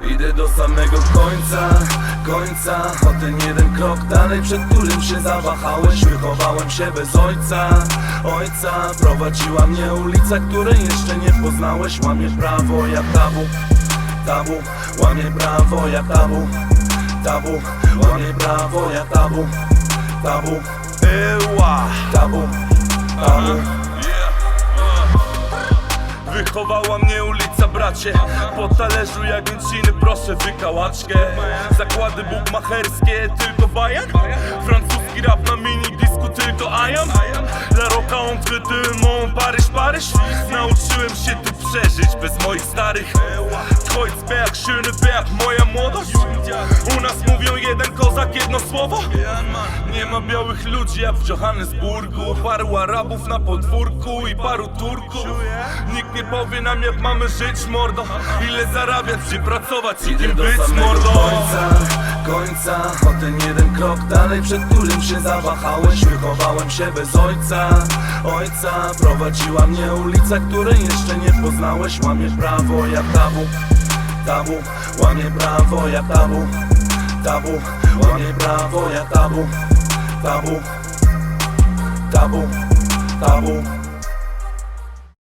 Idę do samego końca, końca. O ten jeden krok dalej, przed którym się zawahałeś. Wychowałem się bez ojca, ojca. Prowadziła mnie ulica, której jeszcze nie poznałeś. Łamie prawo jak tabu, tabu. Łamie prawo jak tabu, tabu. Łamie prawo jak tabu, tabu. Eła Tabu, tabu. Wychowała mnie ulica Po talerzu jak mięciny proszę wykałaczkę. Zakłady bukmacherskie tylko bajan? Francuski rap na mini disku tylko ajam La roka deux mon Paryż, Paryż? Nauczyłem się tu przeżyć bez moich starych. Kreuzberg, Schöneberg, moja młodość U nas mówią jeden kozak, jedno słowo? Nie ma białych ludzi jak w Johannesburgu. Paru Arabów na podwórku i paru Turków. Nikt nie powie nam jak mamy żyć mordo. Ile zarabiać, gdzie pracować i kim być mordo. końca, końca. O ten jeden krok dalej, przed którym się zawahałeś. Wychowałem się bez ojca, ojca Prowadziła mnie ulica, której jeszcze nie poznałeś. Łamie prawo jak tabu, tabu Łamie prawo jak tabu, tabu. Łamie prawo jak tabu, tabu. Tabu, tabu